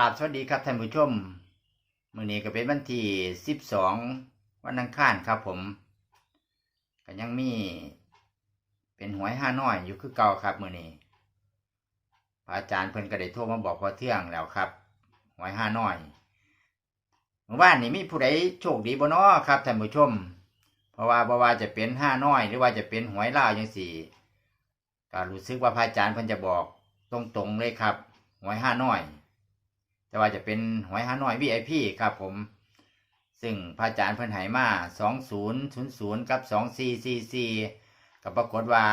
ราบสวัสดีครับท่านผู้ชมมื้อนี้ก็เป็นวันที่12วันอังคารครับผมก็ยังมี เป็นหวยห้าน้อยอยู่คือเก่าครับมื้อนี้พระอาจารย์เพิ่นก็ได้โทรมาบอกพอเที่ยงแล้วครับหวยห้าน้อยเมื่อวานนี้มีผู้ใดโชคดีบ่นอครับท่านผู้ชม เพราะว่าบ่ว่าจะเป็นห้าน้อย หรือว่าจะเป็นหวยล่าวจังสี่ก็รู้สึกว่าพระอาจารย์เพิ่นจะบอกตรงๆเลยครับหวยห้าน้อย แต่ว่าจะเป็นหวยฮานอย VIP ครับผม ซึ่งพระอาจารย์เพิ่นไหมา2000 กับ 2444ก็ปรากฏว่า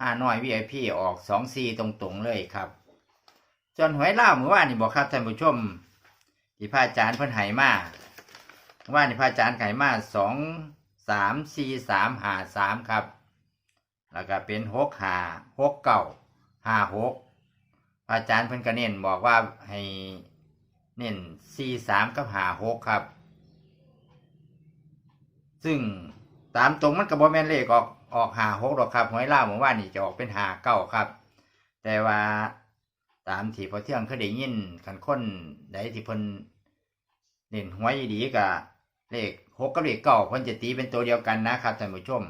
ฮานอย VIP ออก 24 ตรงๆเลยครับส่วนหวยเล่าเมื่อวานนี่บอกครับท่านผู้ชมที่พระอาจารย์เพิ่นไหมาเมื่อวานี่พระอาจารย์ไหมา2 3 4 3 5 3ครับ แล้วก็เป็น6 5 6 9 5 6พระ อาจารย์เพิ่นก็เน้นบอกว่าให้เน้นสี่สามกับหาหกครับ ซึ่งตามตรงมันกับบอแมนเลขออกออกหาหกหรอกครับหวยล่าวเมื่านี่จะออกเป็นหาเก้าครับ แต่ว่าตามที่พอเที่ยงเคยได้ยินขันค้นใดที่เพิ่นเน้นหวยดีกับเลขหกกับเลขเก้าเพิ่นจะตีเป็นตัวเดียวกันนะครับท่านผู้ชม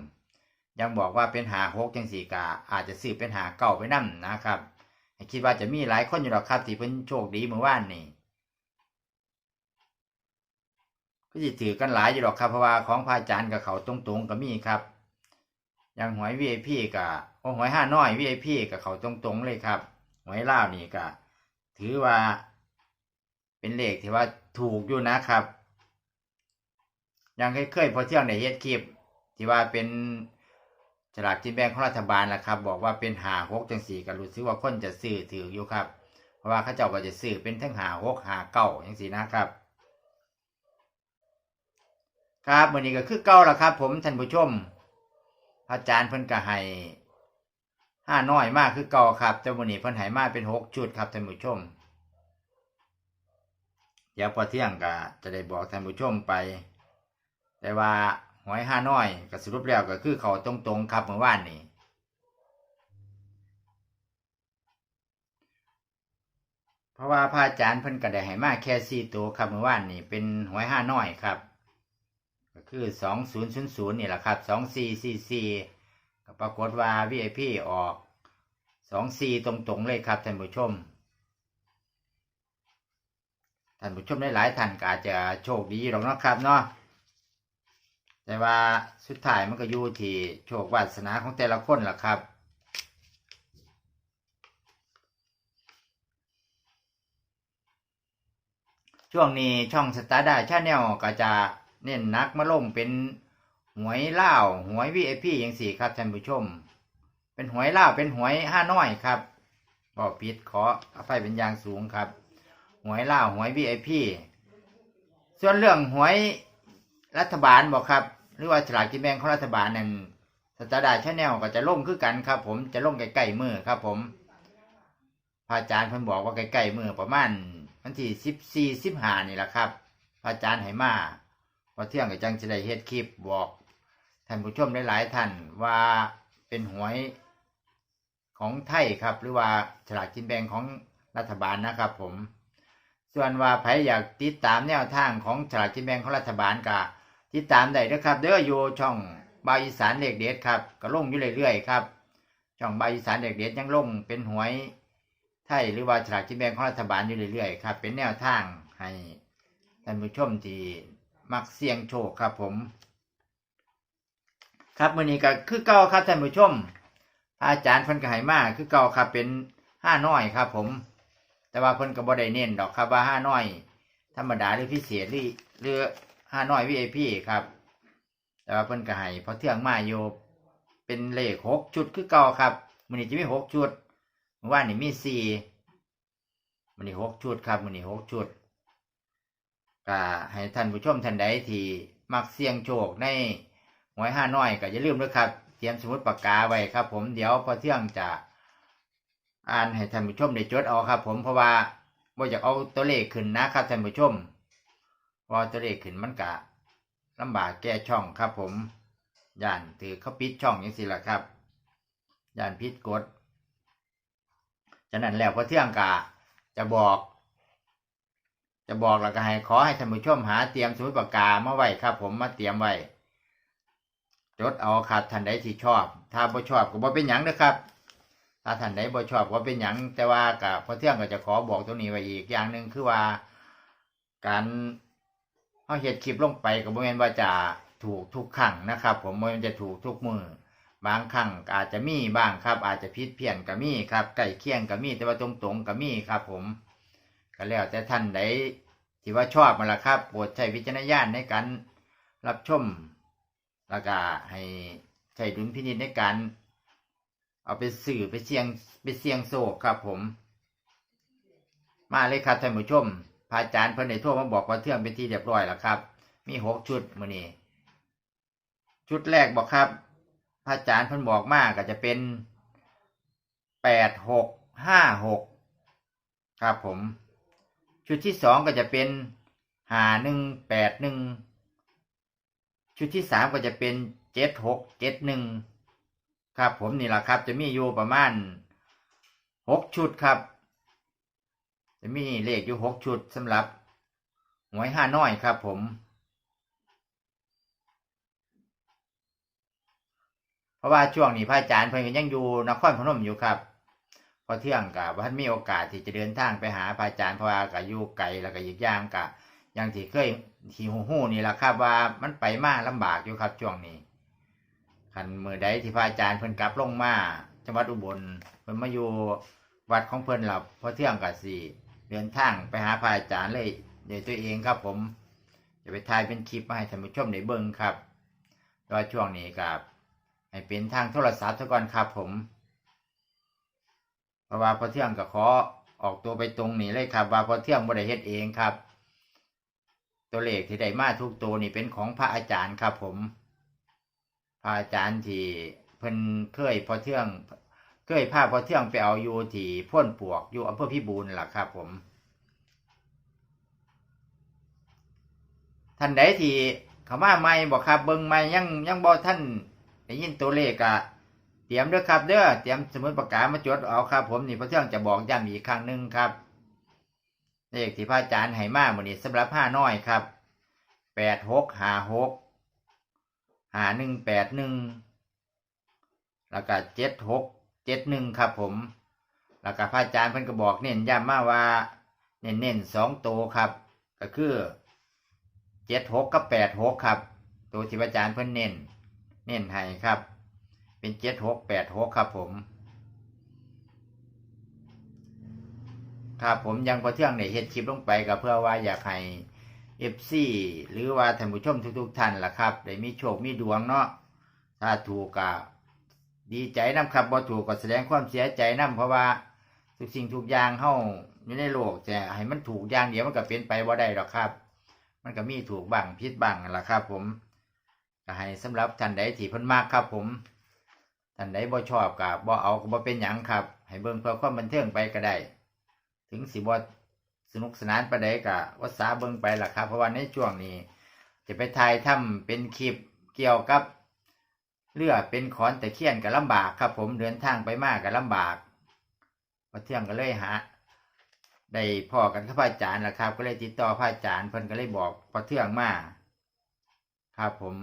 ยังบอกว่าเป็นหาหกจังสี่กาอาจจะซื้อเป็นหาเก้าไปนั่นนะครับ คิดว่าจะมีหลายคนอยู่หรอกครับที่เพิ่นโชคดีเมื่อวานนี่ก็จะถือกันหลายอยู่หรอกครับเพราะว่าของพระอาจารย์กับเขาตรงๆก็มีครับอย่างหวย VIP กับโอ้หวยห้าน้อย VIP กับเขาตรงๆเลยครับหวยล่านี่ก็ถือว่าเป็นเลขที่ว่าถูกอยู่นะครับ ยังเคยๆพอเที่ยงในเฮ็ดคลิปที่ว่าเป็น ฉลากกินแบ่งของรัฐบาลนะครับ บอกว่าเป็นหาหกจังสี่ก็รู้สึกว่าคนจะซื้อถืออยู่ครับ เพราะว่าเขาเจ้าก็จะซื้อเป็นทั้งหาหกหาเก้าจังสี่นะครับ ครับวันนี้ก็คือเก้าแล้วครับ ผมท่านผู้ชมอาจารย์เพิ่นก็ให้ห้าน้อยมากคือเก่าครับแต่วันนี้เพิ่นให้มาเป็นหกชุดครับท่านผู้ชมเดี๋ยวพอเที่ยงก็จะได้บอกท่านผู้ชมไป แต่ว่า หวยห้าน้อยก็สรุปแล้วก็คือเขาตรงๆครับเมื่อวานนี้เพราะว่าพระอาจารย์เพิ่นก็ได้ให้มาแค่สี่ตัวครับเมื่อวานนี้เป็นหวยห้าน้อยครับ ก็คือสองศูนย์ศูนย์ศูนย์นี่แหละครับสองสี่สี่สี่ก็ปรากฏว่า VIP อพีออกสองสี่ตรงๆเลยครับท่านผู้ชมท่านผู้ชมได้หลายท่านก็อาจจะโชคดีหรอกนะครับเนาะ แต่ว่าสุดท้ายมันก็อยู่ที่โชควาสนาของแต่ละคนล่ะครับช่วงนี้ช่องสตาร์ดาชาแนลก็จะเน้นนักมาลงเป็นหวยเล่าหวยวีไอพีอย่างสี่ครับท่านผู้ชม เป็นหวยเล่าเป็นหวยห้าน้อยครับบอกผิดขออภัยเป็นอย่างสูงครับ หวยเล่าหวยวีไอพีส่วนเรื่องหวยรัฐบาลบอกครับ หรือว่าฉลากกินแบ่งของรัฐบาลนั่นสตาร์ดาชาแนลก็จะล่งคือกันครับ ผมจะล่งใกล้ๆมือครับ ผมพระอาจารย์เพิ่นบอกว่าใกล้ๆมือประมาณวันที่สิบสี่สิบห้านี่แหละครับพระอาจารย์ให้มาพอเที่ยงก็จังจะได้เฮ็ดคลิปบอกท่านผู้ชมหลายๆท่านว่าเป็นหวยของไทยครับ หรือว่าฉลากกินแบ่งของรัฐบาลนะครับ ผม ส่วนว่าใครอยากติดตามแนวทางของฉลากกินแบ่งของรัฐบาลก็ ติดตามได้นะครับเด้ออยู่ช่องบายอีสานเด็กเด็ดครับก็ลงอยู่เรื่อยๆครับช่องบายอีสานเด็กเด็ดยังลงเป็นหวยไทยหรือว่าฉลากกินแบ่งของรัฐบาลอยู่เรื่อยๆครับ เป็นแนวทางให้ท่านผู้ชมที่มักเสี่ยงโชคครับผม ครับมื้อนี้ก็คือเก่าครับท่านผู้ชม อาจารย์เพิ่นก็ให้มาคือเก่าครับเป็นห้าน้อยครับ ผม แต่ว่าเพิ่นก็บ่ได้เน้นดอกครับว่าห้าน้อย ธรรมดาหรือพิเศษหรือ ห้าน้อย VIP ครับ แต่ว่าเพิ่นก็ให้พอเที่ยงมาอยู่เป็นเลขหกชุดคือเก่าครับมื้อนี้จะมีหกชุดเมื่อวานนี้มีสี่มื้อนี้หกชุดครับมื้อนี้หกชุดก็ให้ท่านผู้ชมท่านใดที่มักเสี่ยงโชคในหวยห้าน้อยก็อย่าลืมด้วยครับเตรียมสมุดปากกาไว้ครับ ผมเดี๋ยวพอเที่ยงจะอ่านให้ท่านผู้ชมได้จดเอาครับ ผมเพราะว่าบ่อยากเอาตัวเลขขึ้นนะครับท่านผู้ชม พอตัวเลขขึ้นมันกะลำบากแก้ช่องครับผมย่านถือเขาปิดช่องอย่างสิละครับย่านพิดกดฉะนั้นแล้วพอเที่ยงกะจะบอก จะบอกแล้วก็ให้ขอให้ท่านผู้ชมหาเตรียมสมุดปากกามาไว้ครับ ผมมาเตรียมไว้จดเอาครับท่านใดที่ชอบ ถ้าบ่ชอบก็บ่เป็นหยังนะครับ ถ้าท่านใดบ่ชอบก็เป็นหยังแต่ว่ากับพอเที่ยงก็จะขอบอกตรงนี้ไว้อีกอย่างหนึ่งคือว่าการ เฮาเฮ็ดคลิปลงไปก็บ่แม่นว่าจะถูกทุกครั้งนะครับ ผมบ่แม่นจะถูกทุกมือบางครั้งอาจจะมีบ้างครับ อาจจะผิดเพี้ยนก็มีครับใกล้เคียงก็มีแต่ว่าตรงๆก็มีครับ ผมก็แล้วแต่ท่านใดที่ว่าชอบมันละครับโปรดใช้วิจารณญาณในการรับชมแล้วก็ให้ใช้ดุลพินิจในการ เอาไปสื่อไปเสียงไปเสียงโศกครับผม มาเลยครับท่านผู้ชม พระอาจารย์เพิ่นได้โทรมาบอกว่าเทื่องเป็นที่เรียบร้อยแล้วครับ มีหกชุดมื้อนี้ชุดแรกบอกครับ พระอาจารย์เพิ่นบอกมาก็จะเป็นแปดหกห้าหกครับผม ชุดที่สองก็จะเป็นหาหนึ่งแปดหนึ่งชุดที่สามก็จะเป็นเจ็ดหกเจ็ดหนึ่งครับผมนี่แหละครับ จะมีอยู่ประมาณหกชุดครับ จะมีเลขอยู่หกชุดสำหรับหวยห้าน้อยครับผม เพราะว่าช่วงนี้พระอาจารย์เพิ่นก็ยังอยู่นครพนมอยู่ครับพอเที่ยงกับว่าท่านมีโอกาสที่จะเดินทางไปหาพระอาจารย์เพราะว่าก็อยู่ไกลแล้วก็อีกอย่างก็อย่างที่เคยที่หูหูนี่แหละครับว่ามันไปมากลำบากอยู่ครับช่วงนี้คันมือใดที่พระอาจารย์เพิ่นกลับลงมาจังหวัดอุบลเพิ่นมาอยู่วัดของเพิ่นหลับพอเที่ยงกับสี่ เดินทางไปหาพระอาจารย์เลยโดยตัวเองครับผมจะไปถ่ายเป็นคลิปมาให้ท่านผู้ชมได้เบิ่งครับแตว่าช่วงนี้กับให้เป็นทางโทรศัพท์ซะก่อนครับผม เพราะว่าพอเที่ยงก็ขอออกตัวไปตรงนี้เลยครับ ว่าพอเที่ยงบ่ได้เฮ็ดเองครับ ตัวเลขที่ได้มาทุกตัวนี่เป็นของพระอาจารย์ครับผม พระอาจารย์ที่เพิ่นเคยพอเที่ยง เคยพาพอเที่ยงไปเอาอยู่ที่พ่นปวกอยู่อำเภอพิบูลล่ะครับผมท่านใดที่เขามาใหม่บอกครับเบิ่งใหม่ยังยังบ่ท่านได้ยินตัวเลขอะเตรียมเด้อครับเด้อเตรียมสมุดปากกามาจดเอาครับ ผมนี่พระเที่ยงจะบอกย้ำอีกครั้งหนึ่งครับเลขที่พระอาจารย์ให้มาหมดนี้สำหรับห้าน้อยครับแปดหกหาหกหาหนึ่งแปดหนึ่งแล้วก็เจ็ดหก เจ็ดหนึ่งครับผม แล้วก็พระอาจารย์เพิ่นก็บอกเน้นย้ำมาว่า เน้นเน้นสองตัวครับ ก็คือเจ็ดหกกับแปดหกครับ ตัวที่พระอาจารย์เพิ่นเน้น เน้นให้ครับ เป็นเจ็ดหกแปดหกครับผม ครับผมยังพอเที่ยงในเฮ็ดคลิปลงไปก็เพื่อว่าอยากให้เอฟซีหรือว่าท่านผู้ชมทุกๆท่านล่ะครับ ได้มีโชคมีดวงเนาะถ้าถูกก็ ดีใจนํครับบ่ถูกก็แสดงความเสียใจนํเพราะว่าทุกสิ่งทุกอย่างเฮาอยู่ในโลกจะให้มันถูกอย่างเดียวมันก็เป็นไปบ่ได้หรอกครับ มันก็มีถูกบ้างผิดบ้างนั่นล่ะครับ ผมก็ให้สำหรับท่านใดที่เพิ่นมากครับ ผมท่านใดบ่ชอบกับบ่เอาก็บ่เป็นหยังครับ ให้เบิ่งเพื่อความบันเทิงไปก็ได้ ถึงสิบ่สนุกสนานปานใดก็วัษาเบิ่งไปล่ะครับ เพราะว่าในช่วงนี้ จะไปถ่ายทำเป็นคลิปเกี่ยวกับ เรือเป็นขอนแต่เคียนก็ลำบากครับ ผมเดินทางไปมากก็ลำบากพอเที่ยงก็เลยหาได้พ่อกันกับพระอาจารย์ล่ะครับ ก็เลยติดต่อพระอาจารย์เพิ่นก็เลยบอกพอเที่ยงมาครับผม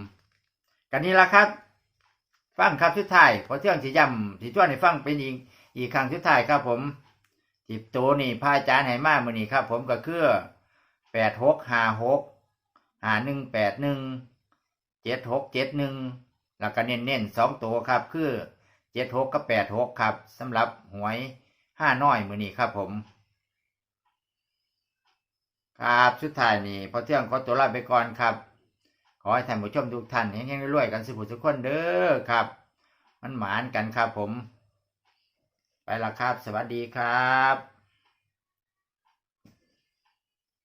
กันนี้ละครับ ฟังครับสุดท้ายพอเที่ยงสิย้ำสิชวนให้ฟังเป็นอีกอีกครั้งสุดท้ายครับ ผมสิบตัวนี่พระอาจารย์ให้มามือนี้ครับ ผมก็คือแปดหกห้าหกห้าหนึ่งแปดหนึ่งเจ็ดหกเจ็ดหนึ่ง แล้วก็เน้นๆสองตัวครับ คือเจ็ดหกกับแปดหกครับสำหรับหวยห้าน้อยมือนี้ครับผม ครับสุดท้ายนี่พอเที่ยงขอตัวลาไปก่อนครับ ขอให้ท่านผู้ชมทุกท่านเฮงๆรวยๆกันสุขทุกคนเด้อครับ มันหมานกันครับผม ไปละครับ สวัสดีครับ